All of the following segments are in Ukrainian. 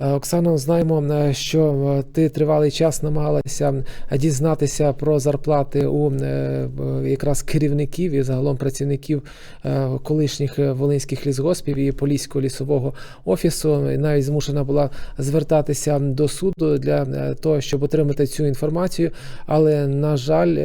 Е, Оксано, знаємо, е, що е, ти тривалий час намагалася дізнатися про зарплати у якраз керівників і загалом працівників колишніх волинських лісгоспів і Поліського лісового офісу. Навіть змушена була звертатися до суду для того, щоб отримати цю інформацію. Але на жаль,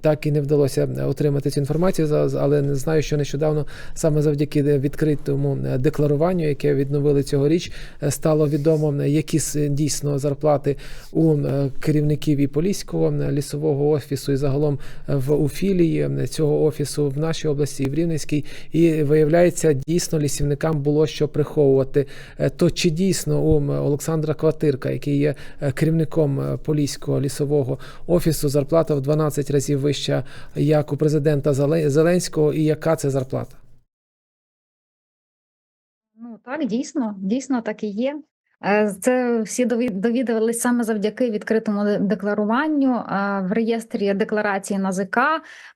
так і не вдалося отримати цю інформацію. Але не знаю, що нещодавно саме завдяки відкритому декларуванню, яке відновили цьогоріч, стало відомо, е, які дійсно зарплати у е, керівників і Поліського е, лісового офісу, і загалом в у філії е, цього офісу в нашій області і в Рівненській. І виявляється, дійсно лісівникам було що приховувати. То чи дійсно у Олександра Кватирка, який є керівником Поліського лісового офісу, зарплата в 12 разів вища, як у президента Зеле- Зеленського, і яка це зарплата? Ну так, дійсно, дійсно так і є. Е, Це всі дові- саме завдяки відкритому декларуванню е, в реєстрі декларації НАЗК.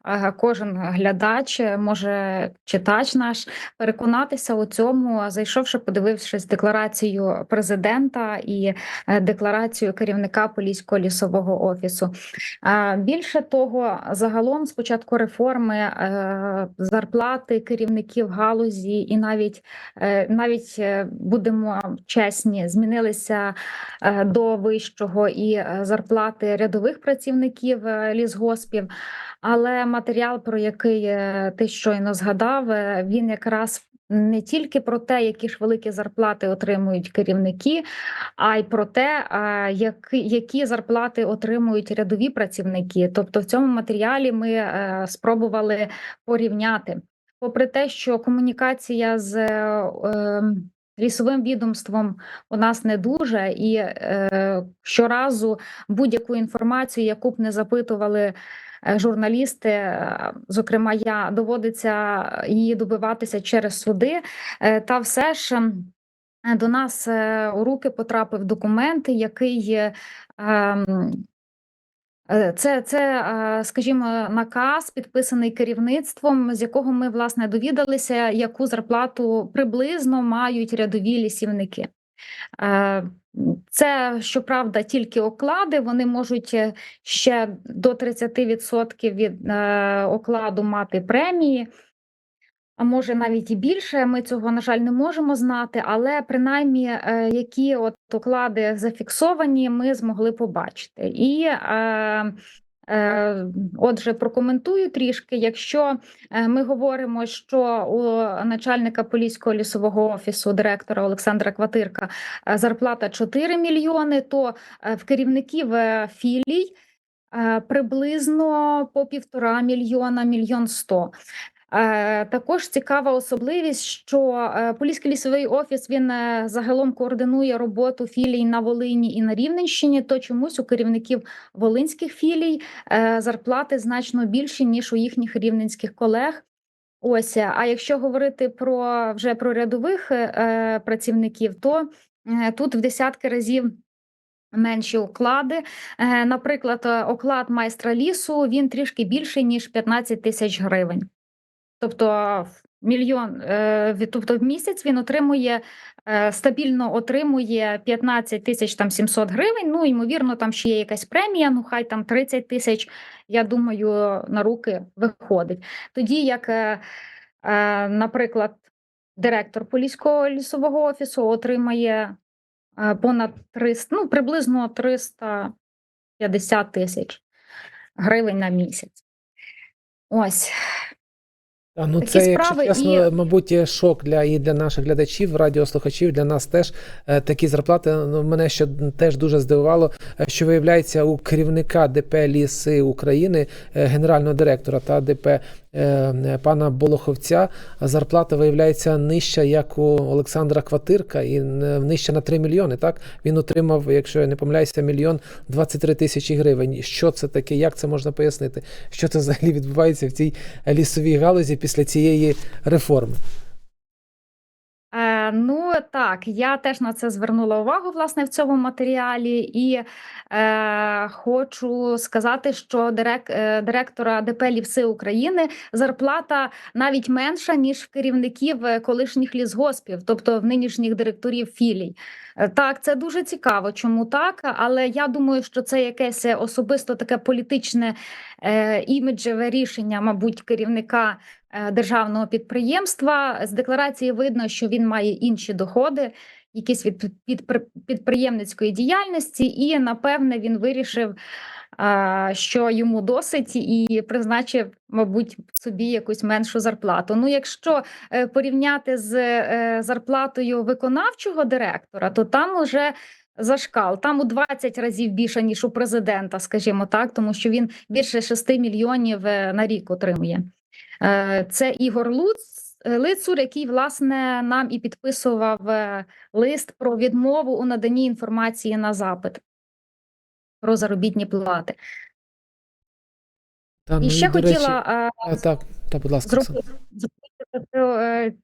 е, Кожен глядач може читач наш переконатися у цьому, зайшовши, подивившись декларацію президента і декларацію керівника Поліського лісового офісу. Більше того, загалом з початку реформи зарплати керівників галузі і навіть навіть будемо чесні, змінилися е, до вищого і е, зарплати рядових працівників е, лісгоспів. Але матеріал, про який ти щойно згадав, він якраз не тільки про те, які ж великі зарплати отримують керівники, а й про те, які, зарплати отримують рядові працівники. Тобто, в цьому матеріалі ми спробували порівняти попри те, що комунікація з лісовим відомством у нас не дуже, і е, щоразу будь-яку інформацію, яку б не запитували е, журналісти, е, зокрема, я доводиться її добиватися через суди, е, та все ж. ем, До нас е, у руки потрапив документ, який ем, Це, це, е, скажімо, наказ, підписаний керівництвом, з якого ми власне довідалися, яку зарплату приблизно мають рядові лісівники. Е, Це, щоправда, тільки оклади. Вони можуть е, ще до 30% від е, окладу мати премії. А може навіть і більше. Ми цього, на жаль, не можемо знати, але принаймні, е, які от оклади зафіксовані, ми змогли побачити. І е, е, отже, прокоментую трішки. Якщо е, ми говоримо, що у начальника Поліського лісового офісу директора Олександра Кватирка зарплата 4 мільйони, то в керівників філій приблизно по півтора мільйона, мільйон сто. Е, Також цікава особливість, що е, Поліський лісовий офіс він е, загалом координує роботу філій на Волині і на Рівненщині. То чомусь у керівників волинських філій зарплати значно більші ніж у їхніх рівненських колег. Ось, а якщо говорити про вже про рядових працівників, то тут в десятки разів. Менші оклади, наприклад, оклад майстра лісу він трішки більший ніж 15 тисяч гривень. Тобто мільйон, е, тобто в місяць він отримує е, стабільно отримує 15 тисяч там 700 гривень. Ну, ймовірно, там ще є якась премія, ну хай там 30 тисяч, я думаю, на руки виходить. Тоді як, е, наприклад, директор Поліського лісового офісу отримає понад 300, ну, приблизно 350 тисяч гривень на місяць. Ось. А ну Такі це, якщо чесно, і- мабуть, є шок для і для наших глядачів, радіослухачів, для нас теж е, такі зарплати. Ну, мене ще теж дуже здивувало, е, що виявляється у керівника ДП Ліси України, е, генерального директора та ДП пана Болоховця, зарплата виявляється нижча, як у Олександра Кватирка, і нижча на 3 мільйони. Так він отримав, якщо я не помиляюся, мільйон 23 тисячі гривень. Що це таке? Як це можна пояснити? Що це взагалі відбувається в цій лісовій галузі після цієї реформи? Е, ну так, я теж на це звернула увагу власне в цьому матеріалі, і е, хочу сказати, що дирек, е, директора ДП Лівси України зарплата навіть менша ніж в керівників е, колишніх лісгоспів, тобто в нинішніх директорів філій. Е, Так, це дуже цікаво. Чому так? Але я думаю, що це якесь особисто таке політичне е, іміджеве рішення, мабуть, керівника державного підприємства. З декларації видно, що він має інші доходи, якісь від підпри- підприємницької діяльності, і напевне він вирішив. Що йому досить, і призначив, мабуть, собі якусь меншу зарплату. Ну, якщо е, порівняти з е, зарплатою виконавчого директора, то там уже зашкал. Там у 20 разів більше, ніж у президента, скажімо так, тому що він більше 6 мільйонів е, на рік отримує. Е, Це Ігор Луц. е, Лицур, який власне нам і підписував е, лист про відмову у наданні інформації на запит про заробітні плати. Та, ну, І ще речі, хотіла е, а, так, та, будь ласка, зробити зробити,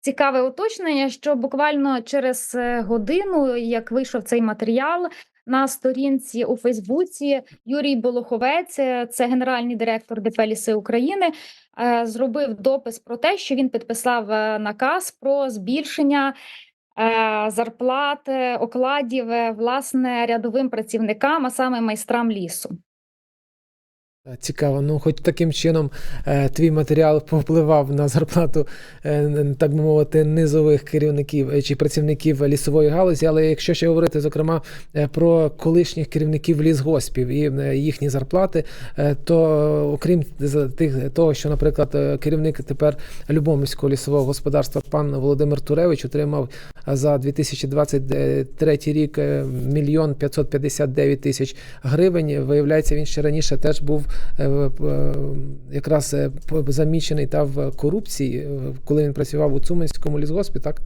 цікаве уточнення, що буквально через годину, як вийшов цей матеріал, на сторінці у Фейсбуці Юрій Болоховець, е, це генеральний директор ДП «Ліси України, е, зробив допис про те, що він підписав е, наказ про збільшення. зарплати Зарплат окладів власне рядовим працівникам, а саме майстрам лісу. Та, Цікаво, ну хоч таким чином е, твій матеріал повпливав на зарплату, е, так би мовити, низових керівників е, чи працівників лісової галузі. Але якщо ще говорити, зокрема, е, про колишніх керівників лісгоспів і е, їхні зарплати, е, то е, окрім тих того, що, наприклад, е, керівник тепер Любомльського лісового господарства пан Володимир Туревич отримав е, за 2023 рік е, мільйон 559 тисяч гривень. Виявляється, він ще раніше теж був е, е, якраз е, замічений та в корупції, е, коли він працював у Цуманському лісгоспі, так?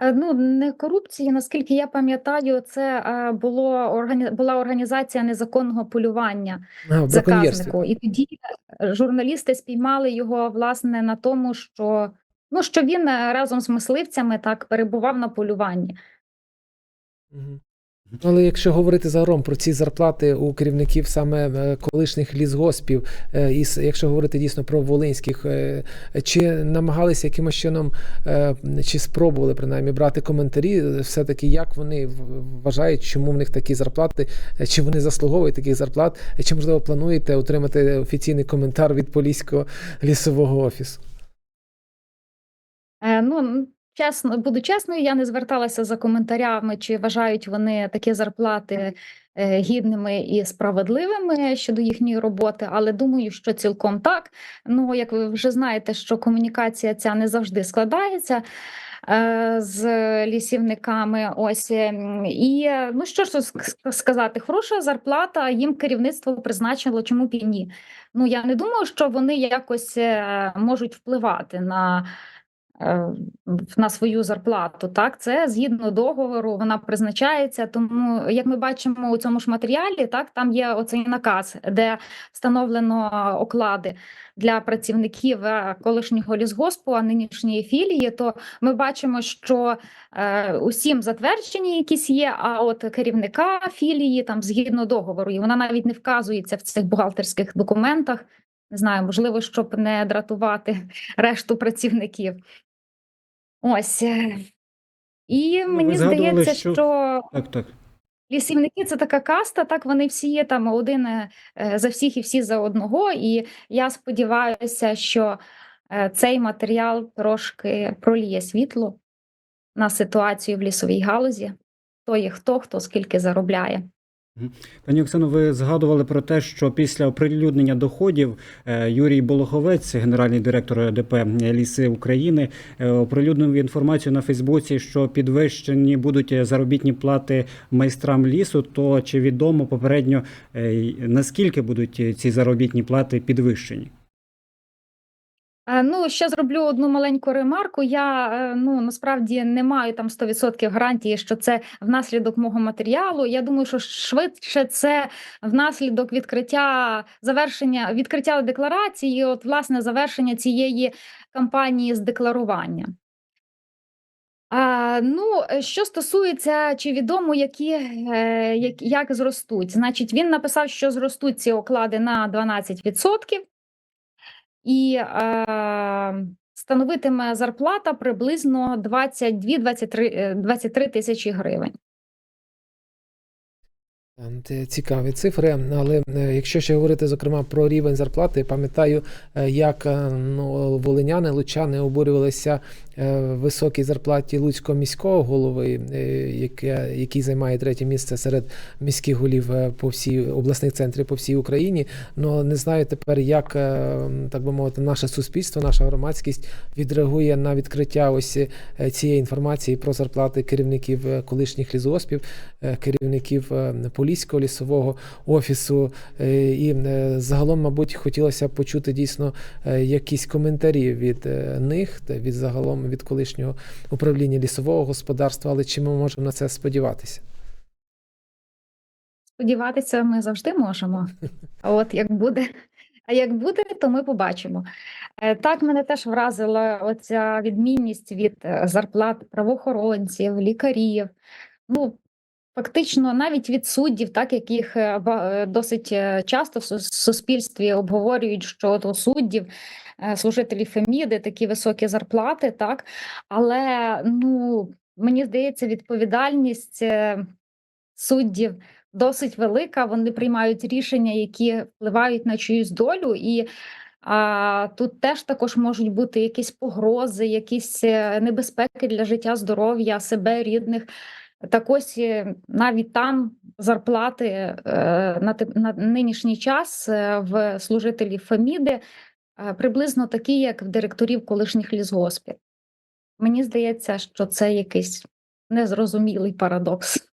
Е, Ну, не корупції, наскільки я пам'ятаю, це е, було органі... була організація незаконного полювання А, заказнику. І тоді е, журналісти спіймали його власне на тому, що ну що він е, разом з мисливцями так перебував на полюванні. Мгм. Але якщо говорити загалом про ці зарплати у керівників саме е, колишніх лісгоспів, е, і якщо говорити дійсно про волинських, е, чи намагалися якимось чином, чи спробували принаймні брати коментарі, е, все-таки як вони вважають, чому в них такі зарплати, чи вони заслуговують таких зарплат, чи можливо плануєте отримати офіційний коментар від Поліського лісового офісу? Ну, чесно, буду чесною, я не зверталася за коментарями, чи вважають вони такі зарплати е, гідними і справедливими щодо їхньої роботи, але думаю, що цілком так. Ну, як ви вже знаєте, що комунікація ця не завжди складається. е, З лісівниками, ось ем, і е, ну що ж сказати, хороша зарплата їм керівництво призначило, чому б і ні. Ну я не думаю, що вони якось е, можуть впливати на е, на свою зарплату. Так, це згідно договору, вона призначається. Тому, як ми бачимо у цьому ж матеріалі, так там є оцей наказ, де встановлено оклади для працівників е, колишнього лісгоспу, а нинішньої філії. То ми бачимо, що е, усім затверджені якісь є. А от керівника філії там згідно договору, і вона навіть не вказується в цих бухгалтерських документах. Не знаю, можливо, щоб не дратувати решту працівників. Ось. е, І Ну, мені здається, що- що Так, так. лісівники це така каста, так вони всі є там один е, за всіх і всі за одного. І я сподіваюся, що е, цей матеріал трошки проліє світло на ситуацію в лісовій галузі. Хто є хто, хто скільки заробляє. Пані Оксано, ви згадували про те, що після оприлюднення доходів е, Юрій Болоховець, генеральний директор ДП Ліси України, е, оприлюднив інформацію на Фейсбуці, що підвищені будуть заробітні плати майстрам лісу. То чи відомо попередньо е, наскільки будуть ці заробітні плати підвищені? Е, Ну, ще зроблю одну маленьку ремарку. Я е, ну насправді не маю там 100% гарантії, що це внаслідок мого матеріалу. Я думаю, що швидше це внаслідок відкриття завершення відкриття декларації, от власне завершення цієї кампанії з декларування. А, ну, е, що стосується, чи відомо, які, як, як зростуть, значить, він написав, що зростуть ці оклади на 12%. І е, становитиме зарплата приблизно 22-23 е, 23 тисячі гривень. Це цікаві цифри, але е, якщо ще говорити зокрема про рівень зарплати, пам'ятаю, е, як е, ну, волиняни, лучани обурювалися е, високій зарплаті Луцького міського голови, е, який займає третє місце серед міських голів е, по всій обласних центрів по всій Україні. Ну не знаю тепер, як е, так би мовити, наше суспільство, наша громадськість відреагує на відкриття ось е, цієї інформації про зарплати керівників е, колишніх лісгоспів, е, керівників е, Поліського лісового офісу. Е, І е, загалом, мабуть, хотілося почути дійсно е, якісь коментарі від е, них, та від загалом від колишнього управління лісового господарства. Але чи ми можемо на це сподіватися? Сподіватися, ми завжди можемо. А от як буде, а як буде, то ми побачимо. Е, Так, мене теж вразила оця відмінність від е, зарплат правоохоронців, лікарів. Ну, фактично, навіть від суддів, так яких е, е, досить е, часто в суспільстві обговорюють, що у суддів, служителів Феміди такі високі зарплати, так. Але ну, мені здається, відповідальність суддів досить велика. Вони приймають рішення, які впливають на чиюсь долю, і а, тут теж також можуть бути якісь погрози, якісь небезпеки для життя, здоров'я, себе, рідних. Так ось навіть там зарплати е, на, на нинішній час е, в служителів Феміди е, приблизно такі, як в директорів колишніх лісгоспів. Мені здається, що це якийсь незрозумілий парадокс.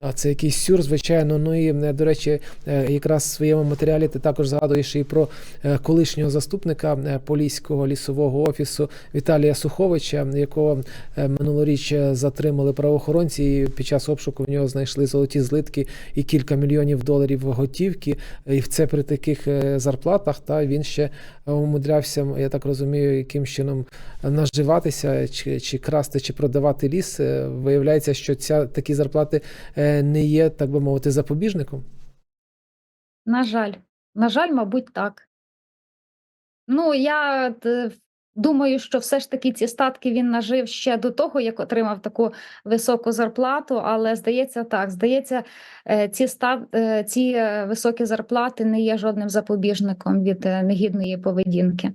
А це якийсь сюр, звичайно. Ну і е, до речі, е, якраз в своєму матеріалі ти також згадуєш і про е, колишнього заступника Поліського лісового офісу Віталія Суховича, якого минулоріч затримали правоохоронці. і Під час обшуку в нього знайшли золоті злитки і кілька мільйонів доларів готівки. І це при таких зарплатах. Та він ще умудрявся, я так розумію, яким чином наживатися, чи, чи красти, чи продавати ліс. Виявляється, що ця такі зарплати не є, так би мовити, запобіжником. На жаль, на жаль, мабуть, так. Ну, я е, думаю, що все ж таки ці статки він нажив ще до того, як отримав таку високу зарплату, але здається так, здається, е, ці, стат, е, ці е, високі зарплати не є жодним запобіжником від е, негідної поведінки.